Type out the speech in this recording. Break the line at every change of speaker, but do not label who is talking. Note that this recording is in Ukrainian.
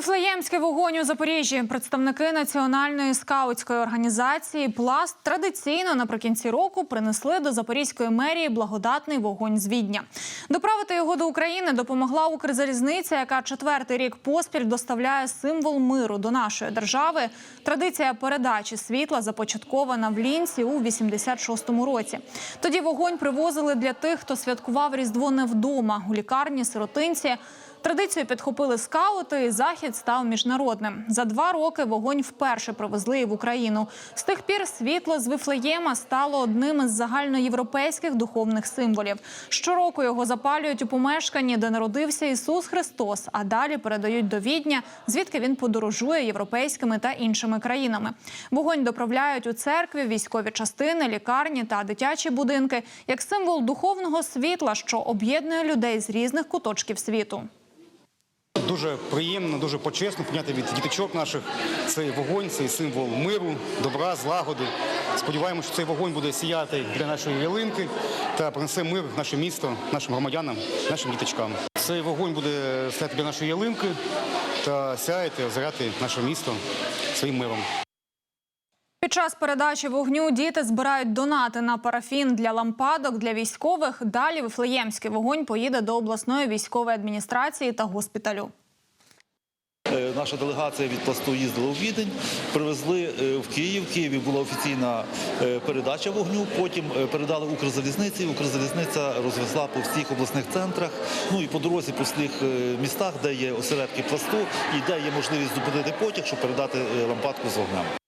Вифлеємський вогонь у Запоріжжі. Представники національної скаутської організації Пласт традиційно наприкінці року принесли до Запорізької мерії благодатний вогонь з Відня. Доправити його до України допомогла Укрзалізниця, яка четвертий рік поспіль доставляє символ миру до нашої держави. Традиція передачі світла започаткована в Лінці у 86-му році. Тоді вогонь привозили для тих, хто святкував Різдво не вдома у лікарні, сиротинці. Традицію підхопили скаути, і захід став міжнародним. За два роки вогонь вперше привезли і в Україну. З тих пір світло з Вифлеєма стало одним із загальноєвропейських духовних символів. Щороку його запалюють у помешканні, де народився Ісус Христос, а далі передають до Відня, звідки він подорожує європейськими та іншими країнами. Вогонь доправляють у церкві, військові частини, лікарні та дитячі будинки як символ духовного світла, що об'єднує людей з різних куточків світу.
Дуже приємно, дуже почесно прийняти від діточок наших цей вогонь, цей символ миру, добра, злагоди. Сподіваємося, що цей вогонь буде сіяти для нашої ялинки та принесе мир в наше місто, нашим громадянам, нашим діточкам. Цей вогонь буде стояти для нашої ялинки та сяяти, озиряти наше місто своїм миром.
Під час передачі вогню діти збирають донати на парафін для лампадок для військових. Далі Вифлеємський вогонь поїде до обласної військової адміністрації та госпіталю.
Е, Наша делегація від пласту їздила у Відень, привезли е, в Київ. В Києві була офіційна е, передача вогню. Потім передали Укрзалізниці. Укрзалізниця розвезла по всіх обласних центрах. Ну і по дорозі по всіх містах, де є осередки пласту і де є можливість зупинити потяг, щоб передати лампадку з вогнем.